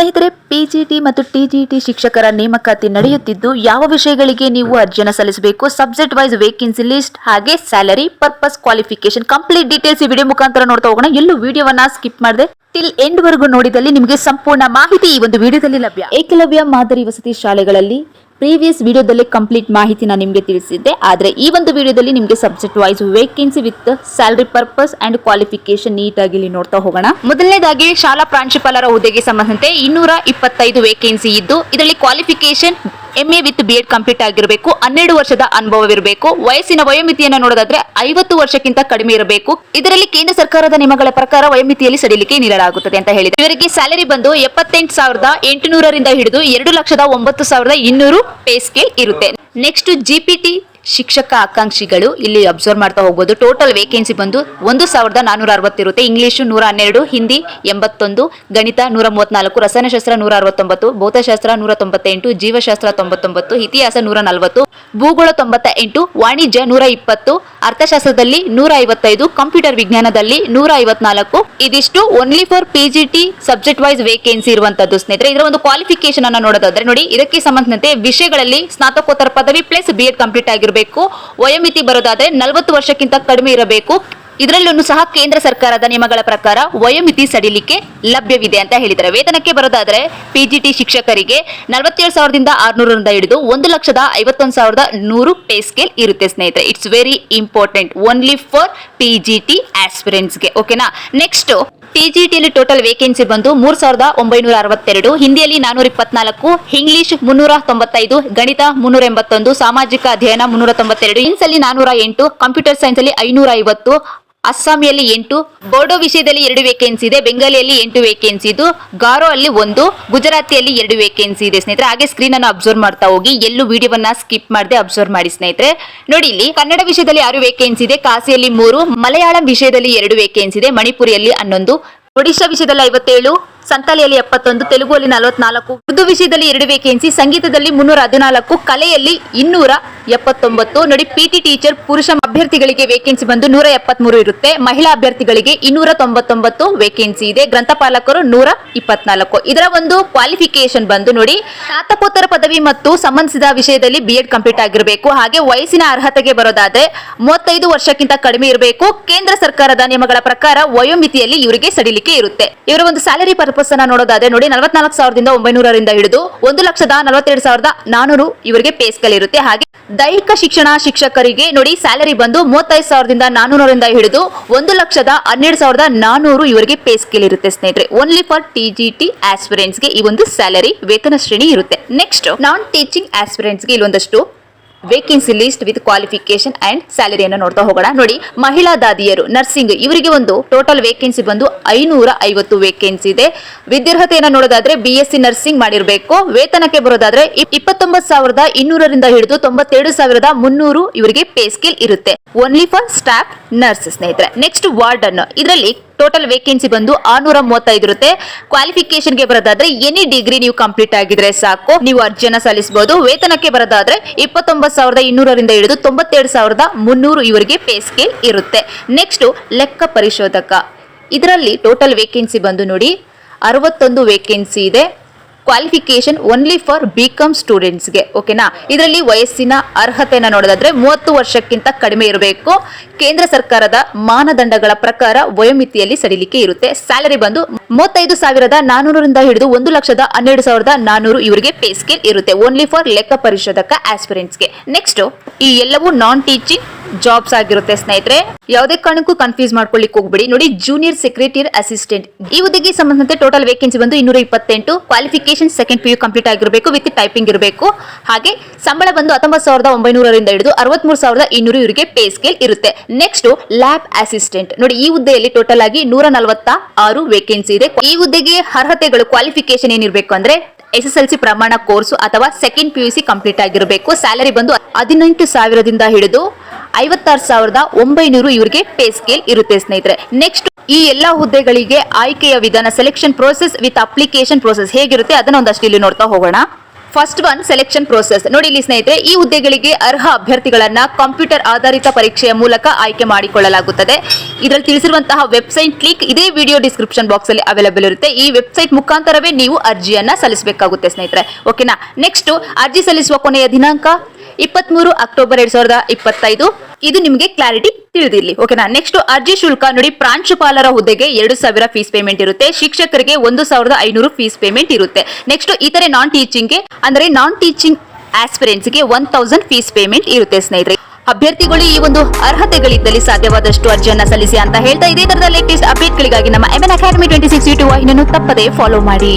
ಸ್ನೇಹಿತರೆ ಪಿಜಿಟಿ ಮತ್ತು ಟಿಜಿಟಿ ಶಿಕ್ಷಕರ ನೇಮಕಾತಿ ನಡೆಯುತ್ತಿದ್ದು, ಯಾವ ವಿಷಯಗಳಿಗೆ ನೀವು ಅರ್ಜಿಯನ್ನು ಸಲ್ಲಿಸಬೇಕು ಸಬ್ಜೆಕ್ಟ್ ವೈಸ್ ವೇಕೆನ್ಸಿ ಲಿಸ್ಟ್ ಹಾಗೆ salary purpose qualification complete details ಈ ವಿಡಿಯೋ ಮುಖಾಂತರ ನೋಡ್ತಾ ಹೋಗೋಣ. ಎಲ್ಲೂ ವಿಡಿಯೋವನ್ನ ಸ್ಕಿಪ್ ಮಾಡದೆ. ಟಿಲ್ ಎಂಡ್ ವರೆಗೂ ನೋಡಿದಲ್ಲಿ ನಿಮಗೆ ಸಂಪೂರ್ಣ ಮಾಹಿತಿ ಈ ಒಂದು ವಿಡಿಯೋದಲ್ಲಿ ಲಭ್ಯ. ಏಕಲವ್ಯ ಮಾದರಿ ವಸತಿ ಶಾಲೆಗಳಲ್ಲಿ ಪ್ರೀವಿಯಸ್ ವಿಡಿಯೋದಲ್ಲಿ ಕಂಪ್ಲೀಟ್ ಮಾಹಿತಿನ ನಿಮಗೆ ತಿಳಿಸಿದ್ದೆ. ಆದರೆ ಈ ಒಂದು ವಿಡಿಯೋದಲ್ಲಿ ನಿಮಗೆ subject wise vacancy with salary purpose and qualification ನೀಟಾಗಿ ಇಲ್ಲಿ ನೋಡ್ತಾ ಹೋಗೋಣ. ಮೊದಲನೇದಾಗಿ ಶಾಲಾ ಪ್ರಾಂಶುಪಾಲರ ಹುದ್ದೆಗೆ ಸಂಬಂಧಂತೆ ಇನ್ನೂರ ಇಪ್ಪತ್ತೈದು ವೇಕೆನ್ಸಿ ಇದ್ದು, ಇದರಲ್ಲಿ qualification M A with B Ed complete ಆಗಿರಬೇಕು, ಹನ್ನೆರಡು ವರ್ಷದ ಅನುಭವವಿರಬೇಕು. ವಯಸ್ಸಿನ ವಯೋಮಿತಿಯನ್ನು ನೋಡೋದಾದ್ರೆ ಐವತ್ತು ವರ್ಷಕ್ಕಿಂತ ಕಡಿಮೆ ಇರಬೇಕು. ಇದರಲ್ಲಿ ಕೇಂದ್ರ ಸರ್ಕಾರದ ನಿಯಮಗಳ ಪ್ರಕಾರ ವಯೋಮಿತಿಯಲ್ಲಿ ಸಡಿಲಿಕೆ ನೀಡಲಾಗುತ್ತದೆ ಅಂತ ಹೇಳಿದೆ. ಇವರಿಗೆ ಸ್ಯಾಲರಿ ಬಂದು ಎಪ್ಪತ್ತೆಂಟು ಸಾವಿರದ ಎಂಟುನೂರರಿಂದ ಹಿಡಿದು ಎರಡು ಲಕ್ಷದ ಒಂಬತ್ತು ಸಾವಿರದ ಇನ್ನೂರು ಪೇ ಸ್ಕೇಲ್ ಇರುತ್ತೆ. ನೆಕ್ಸ್ಟ್ ಜಿಪಿಟಿ ಶಿಕ್ಷಕ ಆಕಾಂಕ್ಷಿಗಳು ಇಲ್ಲಿ ಅಬ್ಸರ್ವ್ ಮಾಡ್ತಾ ಹೋಗ್ಬೋದು. ಟೋಟಲ್ ವೇಕೆನ್ಸಿ ಬಂದು ಒಂದು ಸಾವಿರದ ನಾನೂರ ಅರವತ್ತಿರುತ್ತೆ ಇಂಗ್ಲೀಷು ನೂರ ಹನ್ನೆರಡು ಹಿಂದಿ ಎಂಬತ್ತೊಂದು, ಗಣಿತ ನೂರ ಮೂವತ್ನಾಲ್ಕು ರಸಾಯನಶಾಸ್ತ್ರ ನೂರ ಅರವತ್ತೊಂಬತ್ತು, ಭೌತಶಾಸ್ತ್ರ ನೂರ ತೊಂಬತ್ತೆಂಟು, ಜೀವಶಾಸ್ತ್ರ ತೊಂಬತ್ತೊಂಬತ್ತು, ಇತಿಹಾಸ ನೂರ ನಲವತ್ತು, ಭೂಗೋಳ ತೊಂಬತ್ತ ಎಂಟು ವಾಣಿಜ್ಯ ನೂರ ಇಪ್ಪತ್ತು, ಅರ್ಥಶಾಸ್ತ್ರದಲ್ಲಿ ನೂರ ಐವತ್ತೈದು, ಕಂಪ್ಯೂಟರ್ ವಿಜ್ಞಾನದಲ್ಲಿ ನೂರ ಐವತ್ನಾಲ್ಕು. ಇದಿಷ್ಟು only for PGT subject wise vacancy ಇರುವಂತದ್ದು. ಸ್ನೇಹಿತರೆ, ಇದರ ಒಂದು ಕ್ವಾಲಿಫಿಕೇಶನ್ ಅನ್ನು ನೋಡೋದಾದ್ರೆ ನೋಡಿ, ಇದಕ್ಕೆ ಸಂಬಂಧಿಸಿದಂತೆ ವಿಷಯಗಳಲ್ಲಿ ಸ್ನಾತಕೋತ್ತರ ಪದವಿ ಪ್ಲಸ್ ಬಿ ಎಡ್ ಕಂಪ್ಲೀಟ್ ಆಗಿರಬೇಕು ವಯೋಮಿತಿ ಬರೋದಾದ್ರೆ ನಲವತ್ತು ವರ್ಷಕ್ಕಿಂತ ಕಡಿಮೆ ಇರಬೇಕು. ಇದರಲ್ಲೂ ಸಹ ಕೇಂದ್ರ ಸರ್ಕಾರದ ನಿಯಮಗಳ ಪ್ರಕಾರ ವಯೋಮಿತಿ ಸಡಿಲಿಕೆ ಲಭ್ಯವಿದೆ ಅಂತ ಹೇಳಿದ್ದಾರೆ. ವೇತನಕ್ಕೆ ಬರೋದಾದ್ರೆ ಪಿಜಿಟಿ ಶಿಕ್ಷಕರಿಗೆ ನಲವತ್ತೇಳು ಸಾವಿರದಿಂದ ಆರ್ನೂರರಿಂದ ಹಿಡಿದು ಒಂದು ಲಕ್ಷದ ಐವತ್ತೊಂದು ಸಾವಿರದ ನೂರು ಪೇ ಸ್ಕೇಲ್ ಇರುತ್ತೆ ಸ್ನೇಹಿತರೆ. It's very important only for PGT ಆಸ್ಪಿರೆಂಟ್ಸ್ಗೆ ಓಕೆನಾ ನೆಕ್ಸ್ಟ್ ಟಿಜಿಟಿಯಲ್ಲಿ ಟೋಟಲ್ ವೇಕೆನ್ಸಿ ಬಂದು ಮೂರ್ ಸಾವಿರದ ಒಂಬೈನೂರ ಅರವತ್ತೆರಡು, ಹಿಂದಿಯಲ್ಲಿ ನಾನೂರ ಇಪ್ಪತ್ನಾಲ್ಕು ಇಂಗ್ಲಿಷ್ ಮುನ್ನೂರ ತೊಂಬತ್ತೈದು, ಗಣಿತ ಮುನ್ನೂರ ಎಂಬತ್ತೊಂದು, ಸಾಮಾಜಿಕ ಅಧ್ಯಯನ ಮುನ್ನೂರ ತೊಂಬತ್ತೆರಡು ಸೈನ್ಸ್ ಅಲ್ಲಿ ನಾನೂರ ಎಂಟು ಕಂಪ್ಯೂಟರ್ ಸೈನ್ಸ್ ಅಲ್ಲಿ ಐನೂರ ಐವತ್ತು ಅಸ್ಸಾಮಿಯಲ್ಲಿ ಎಂಟು, ಬೋಡೋ ವಿಷಯದಲ್ಲಿ ಎರಡು ವೇಕೆನ್ಸಿ ಇದೆ, ಬೆಂಗಾಲಿಯಲ್ಲಿ ಎಂಟು ವೇಕೆನ್ಸಿ ಇದು ಗಾರೋ ಅಲ್ಲಿ ಒಂದು, ಗುಜರಾತಿಯಲ್ಲಿ ಎರಡು ವೇಕೆನ್ಸಿ ಇದೆ ಸ್ನೇಹಿತರೆ. ಹಾಗೆ ಸ್ಕ್ರೀನ್ ಅನ್ನು ಅಬ್ಸರ್ವ್ ಮಾಡ್ತಾ ಹೋಗಿ, ಎಲ್ಲೂ ವಿಡಿಯೋವನ್ನ ಸ್ಕಿಪ್ ಮಾಡದೆ ಅಬ್ಸರ್ವ್ ಮಾಡಿ ಸ್ನೇಹಿತರೆ. ನೋಡಿ ಇಲ್ಲಿ, ಕನ್ನಡ ವಿಷಯದಲ್ಲಿ ಆರು ವೇಕೆನ್ಸಿ ಇದೆ, ಕಾಸಿಯಲ್ಲಿ ಮೂರು, ಮಲಯಾಳಂ ವಿಷಯದಲ್ಲಿ ಎರಡು ವೇಕೆನ್ಸಿ ಇದೆ, ಮಣಿಪುರಿಯಲ್ಲಿ ಹನ್ನೊಂದು ಒಡಿಶಾ ವಿಷಯದಲ್ಲಿ ಐವತ್ತೇಳು, ಸಂತಾಲಿಯಲ್ಲಿ ಎಪ್ಪತ್ತೊಂದು ತೆಲುಗುವಲ್ಲಿ ನಲವತ್ನಾಲ್ಕು, ಉರ್ದು ವಿಷಯದಲ್ಲಿ ಎರಡು ವೇಕೆನ್ಸಿ ಸಂಗೀತದಲ್ಲಿ ಮುನ್ನೂರ ಹದಿನಾಲ್ಕು, ಕಲೆಯಲ್ಲಿ ಇನ್ನೂರ ಎಪ್ಪತ್ತೊಂಬತ್ತು. ನೋಡಿ ಪಿಟಿ ಟೀಚರ್ ಪುರುಷ ಅಭ್ಯರ್ಥಿಗಳಿಗೆ ವೇಕೆನ್ಸಿ ಬಂದು ನೂರ ಎಪ್ಪತ್ಮೂರು ಇರುತ್ತೆ. ಮಹಿಳಾ ಅಭ್ಯರ್ಥಿಗಳಿಗೆ ಇನ್ನೂರ ತೊಂಬತ್ತೊಂಬತ್ತು ವೇಕೆನ್ಸಿ ಇದೆ. ಗ್ರಂಥಪಾಲಕರು ನೂರ ಇಪ್ಪತ್ನಾಲ್ಕು. ಇದರ ಒಂದು ಕ್ವಾಲಿಫಿಕೇಶನ್ ಬಂದು ನೋಡಿ, ಸ್ನಾತಕೋತ್ತರ ಪದವಿ ಮತ್ತು ಸಂಬಂಧಿಸಿದ ವಿಷಯದಲ್ಲಿ ಬಿ ಎಡ್ ಕಂಪ್ಲೀಟ್ ಆಗಿರಬೇಕು. ಹಾಗೆ ವಯಸ್ಸಿನ ಅರ್ಹತೆಗೆ ಬರೋದಾದ್ರೆ ಮೂವತ್ತೈದು ವರ್ಷಕ್ಕಿಂತ ಕಡಿಮೆ ಇರಬೇಕು. ಕೇಂದ್ರ ಸರ್ಕಾರದ ನಿಯಮಗಳ ಪ್ರಕಾರ ವಯೋಮಿತಿಯಲ್ಲಿ ಇವರಿಗೆ ಸಡಿಲಿಕೆ ಇರುತ್ತೆ. ಇವರ ಒಂದು ಸ್ಯಾಲರಿ ಪರ್ಪಸ್ ಅನ್ನ ನೋಡೋದಾದ್ರೆ ನೋಡಿ ನಲವತ್ನಾಲ್ಕು ಸಾವಿರದಿಂದ ಒಂಬೈನೂರರಿಂದ ಹಿಡಿದು ಒಂದು ಲಕ್ಷದ ನಲವತ್ತೆರಡು ಸಾವಿರದ ನಾನೂರು ಇವರಿಗೆ ಪೇಸ್ಕಲ್ ಇರುತ್ತೆ. ಹಾಗೆ ದೈಹಿಕ ಶಿಕ್ಷಣ ಶಿಕ್ಷಕರಿಗೆ ನೋಡಿ ಸ್ಯಾಲರಿ ಬಂದು ಮೂವತ್ತೈದು ಸಾವಿರದಿಂದ ನಾನೂರರಿಂದ ಹಿಡಿದು ಒಂದು ಲಕ್ಷದ ಹನ್ನೆರಡು ಸಾವಿರದ ನಾನೂರು ಇವರಿಗೆ ಪೇ ಸ್ಕೇಲ್ ಇರುತ್ತೆ ಸ್ನೇಹಿತರೆ. Only for T G T ಆಸ್ಪಿರೆಂಟ್ಸ್ಗೆ ಈ ಒಂದು ಸ್ಯಾಲರಿ ವೇತನ ಶ್ರೇಣಿ ಇರುತ್ತೆ. ನೆಕ್ಸ್ಟ್ ನಾನ್ ಟೀಚಿಂಗ್ ಆಸ್ಪಿರೆಂಟ್ಸ್ಗೆ ಇಲ್ಲೊಂದಷ್ಟು vacancy list with qualification and ಸ್ಯಾಲರಿಯನ್ನು ನೋಡ್ತಾ ಹೋಗೋಣ. ನೋಡಿ, ಮಹಿಳಾ ದಾದಿಯರು ನರ್ಸಿಂಗ್ ಇವರಿಗೆ ಒಂದು ಟೋಟಲ್ ವೇಕೆನ್ಸಿ ಬಂದು ಐನೂರ ಐವತ್ತು ವೇಕೆನ್ಸಿ ಇದೆ. ವಿದ್ಯಾರ್ಹತೆಯನ್ನು ನೋಡೋದಾದ್ರೆ ಬಿ ಎಸ್ ಸಿ ನರ್ಸಿಂಗ್ ಮಾಡಿರಬೇಕು. ವೇತನಕ್ಕೆ ಬರೋದಾದ್ರೆ ಇಪ್- ಇಪ್ಪತ್ತೊಂಬತ್ತು ಸಾವಿರದ ಇನ್ನೂರರಿಂದ ಹಿಡಿದು ತೊಂಬತ್ತೆರಡು ಸಾವಿರದ ಮುನ್ನೂರು ಇವರಿಗೆ ಪೇ ಸ್ಕೇಲ್ ಇರುತ್ತೆ. ಓನ್ಲಿ ಫಾರ್ ಸ್ಟಾಫ್ ನರ್ಸ್ ಸ್ನೇಹಿತರೆ. ನೆಕ್ಸ್ಟ್ ವಾರ್ಡನ್ ಇದರಲ್ಲಿ ಟೋಟಲ್ ವೇಕೆನ್ಸಿ ಬಂದು ಆರ್ನೂರ ಮೂವತ್ತೈದು ಇರುತ್ತೆ ಕ್ವಾಲಿಫಿಕೇಶನ್ಗೆ ಬರೋದಾದ್ರೆ ಎನಿ ಡಿಗ್ರಿ ನೀವು ಕಂಪ್ಲೀಟ್ ಆಗಿದ್ರೆ ಸಾಕು. ನೀವು ಅರ್ಜಿಯನ್ನ ಸಲ್ಲಿಸಬಹುದು ವೇತನಕ್ಕೆ ಬರೋದಾದ್ರೆ ಇಪ್ಪತ್ತೊಂಬತ್ತು ಸಾವಿರದ ಇನ್ನೂರರಿಂದ ಹಿಡಿದು ತೊಂಬತ್ತೆರಡು ಸಾವಿರದ ಮುನ್ನೂರು ಇವರಿಗೆ ಪೇ ಸ್ಕೇಲ್ ಇರುತ್ತೆ. ನೆಕ್ಸ್ಟ್ ಲೆಕ್ಕ ಪರಿಶೋಧಕ. ಇದರಲ್ಲಿ ಟೋಟಲ್ ವೇಕೆನ್ಸಿ ಬಂದು ನೋಡಿ. ಅರವತ್ತೊಂದು ವೇಕೆನ್ಸಿ ಇದೆ. Qualification only for B Com ಸ್ಟೂಡೆಂಟ್ಸ್ಗೆ ಓಕೆನಾ ಇದರಲ್ಲಿ ವಯಸ್ಸಿನ ಅರ್ಹತೆಯನ್ನು ನೋಡೋದಾದ್ರೆ ಮೂವತ್ತು ವರ್ಷಕ್ಕಿಂತ ಕಡಿಮೆ ಇರಬೇಕು. ಕೇಂದ್ರ ಸರ್ಕಾರದ ಮಾನದಂಡಗಳ ಪ್ರಕಾರ ವಯೋಮಿತಿಯಲ್ಲಿ ಸಡಿಲಿಕೆ ಇರುತ್ತೆ. ಸ್ಯಾಲರಿ ಬಂದು ಮೂವತ್ತೈದು ಸಾವಿರದ ನಾನೂರರಿಂದ ಹಿಡಿದು ಒಂದು ಲಕ್ಷದ ಹನ್ನೆರಡು ಸಾವಿರದ ನಾನೂರು ಇವರಿಗೆ ಪೇ ಸ್ಕೇಲ್ ಇರುತ್ತೆ. ಓನ್ಲಿ ಫಾರ್ ಲೆಕ್ಕ ಪರಿಶೋಧಕ ಆಸ್ಪಿರೆಂಟ್ಸ್ಗೆ ನೆಕ್ಸ್ಟ್ ಈ ಎಲ್ಲವೂ ನಾನ್ ಟೀಚಿಂಗ್ ಜಾಬ್ಸ್ ಆಗಿರುತ್ತೆ ಸ್ನೇಹಿತರೆ. ಯಾವುದೇ ಕಾರಣಕ್ಕೂ ಕನ್ಫ್ಯೂಸ್ ಮಾಡ್ಕೊಳ್ಳಿಕ್ ಹೋಗ್ಬೇಡಿ. ನೋಡಿ ಜೂನಿಯರ್ ಸೆಕ್ರೆಟರಿ ಅಸಿಸ್ಟೆಂಟ್ ಈ ಹುದ್ದೆಗೆ ಸಂಬಂಧಂತೆ ಟೋಟಲ್ ವೇಕೆನ್ಸಿ ಬಂದು ಇನ್ನೂರ ಇಪ್ಪತ್ತೆಂಟು qualification second P U complete ಆಗಿರಬೇಕು ವಿತ್ ಟೈಪಿಂಗ್ ಇರಬೇಕು. ಹಾಗೆ ಸಂಬಳ ಬಂದು ಹತ್ತೊಂಬತ್ತು ಸಾವಿರದ ಒಂಬೈನೂರರಿಂದ ಹಿಡಿದು ಅರವತ್ಮೂರು ಸಾವಿರದ ಇನ್ನೂರು ಇವರಿಗೆ ಪೇ ಸ್ಕೇಲ್ ಇರುತ್ತೆ. ನೆಕ್ಸ್ಟ್ ಲ್ಯಾಬ್ ಅಸಿಸ್ಟೆಂಟ್ ನೋಡಿ, ಈ ಹುದ್ದೆಯಲ್ಲಿ ಟೋಟಲ್ ಆಗಿ ನೂರ ನಲವತ್ತ ಆರು ವೇಕೆನ್ಸಿ ಇದೆ. ಈ ಹುದ್ದೆಗೆ ಅರ್ಹತೆಗಳು ಕ್ವಾಲಿಫಿಕೇಶನ್ ಏನಿರಬೇಕು ಅಂದ್ರೆ ಎಸ್ ಎಸ್ ಎಲ್ ಸಿ ಪ್ರಮಾಣ ಕೋರ್ಸ್ ಅಥವಾ second P U C complete ಆಗಿರಬೇಕು. ಸ್ಯಾಲರಿ ಬಂದು ಹದಿನೆಂಟು ಸಾವಿರದಿಂದ ಹಿಡಿದು ಐವತ್ತಾರು ಸಾವಿರದ ಒಂಬೈನೂರು ಇವರಿಗೆ ಪೇ ಸ್ಕೇಲ್ ಇರುತ್ತೆ ಸ್ನೇಹಿತರೆ. ನೆಕ್ಸ್ಟ್ ಈ ಎಲ್ಲಾ ಹುದ್ದೆಗಳಿಗೆ ಆಯ್ಕೆಯ ವಿಧಾನ selection process with application process ಹೇಗಿರುತ್ತೆ ಅದನ್ನ ಒಂದಷ್ಟು ಇಲ್ಲಿ ನೋಡ್ತಾ ಹೋಗೋಣ. ಫಸ್ಟ್ ಒನ್ ಸೆಲೆಕ್ಷನ್ ಪ್ರೋಸೆಸ್ ನೋಡಿ ಇಲ್ಲಿ ಸ್ನೇಹಿತರೆ, ಈ ಹುದ್ದೆಗಳಿಗೆ ಅರ್ಹ ಅಭ್ಯರ್ಥಿಗಳನ್ನ ಕಂಪ್ಯೂಟರ್ ಆಧಾರಿತ ಪರೀಕ್ಷೆಯ ಮೂಲಕ ಆಯ್ಕೆ ಮಾಡಿಕೊಳ್ಳಲಾಗುತ್ತದೆ. ಇದರಲ್ಲಿ ತಿಳಿಸಿರುವಂತಹ ವೆಬ್ಸೈಟ್ ಕ್ಲಿಕ್ ಇದೇ ವಿಡಿಯೋ ಡಿಸ್ಕ್ರಿಪ್ಷನ್ ಬಾಕ್ಸ್ ಅಲ್ಲಿ ಅವೈಲೇಬಲ್ ಇರುತ್ತೆ. ಈ ವೆಬ್ಸೈಟ್ ಮುಖಾಂತರವೇ ನೀವು ಅರ್ಜಿಯನ್ನ ಸಲ್ಲಿಸಬೇಕಾಗುತ್ತೆ ಸ್ನೇಹಿತರೆ. ಓಕೆನಾ ನೆಕ್ಸ್ಟ್ ಅರ್ಜಿ ಸಲ್ಲಿಸುವ ಕೊನೆಯ ದಿನಾಂಕ? ಇಪ್ಪತ್ಮೂರು ಅಕ್ಟೋಬರ್ ಎರಡ್ ಸಾವಿರದ ಇಪ್ಪತ್ತೈದು. ಇದು ನಿಮಗೆ ಕ್ಲಾರಿಟಿ ತಿಳಿದಿರಲಿ ಓಕೆನಾ ನೆಕ್ಸ್ಟ್ ಅರ್ಜಿ ಶುಲ್ಕ ನೋಡಿ, ಪ್ರಾಂಶುಪಾಲರ ಹುದ್ದೆಗೆ ಎರಡು ಸಾವಿರ ಫೀಸ್ ಪೇಮೆಂಟ್ ಇರುತ್ತೆ. ಶಿಕ್ಷಕರಿಗೆ ಒಂದು ಸಾವಿರದ ಐನೂರು ಫೀಸ್ ಪೇಮೆಂಟ್ ಇರುತ್ತೆ. ನೆಕ್ಸ್ಟ್ ಇತರೆ ನಾನ್ ಟೀಚಿಂಗ್ಗೆ ಅಂದ್ರೆ ನಾನ್ ಟೀಚಿಂಗ್ ಆಸ್ಪಿರೆಂಟ್ಸ್ಗೆ ಒನ್ ತೌಸಂಡ್ ಫೀಸ್ ಪೇಮೆಂಟ್ ಇರುತ್ತೆ ಸ್ನೇಹಿತರೆ. ಅಭ್ಯರ್ಥಿಗಳು ಈ ಒಂದು ಅರ್ಹತೆಗಳಿದ್ದಲ್ಲಿ ಸಾಧ್ಯವಾದಷ್ಟು ಅರ್ಜಿಯನ್ನು ಸಲ್ಲಿಸಿ ಅಂತ ಹೇಳ್ತಾ ಇದೇ ತರದ ಲೇಟೆಸ್ಟ್ ಅಪ್ಡೇಟ್ಗಳಿಗಾಗಿ ನಮ್ಮ N academy twenty six YouTube ವಾಹಿನಿಯನ್ನು ತಪ್ಪದೇ ಫಾಲೋ ಮಾಡಿ.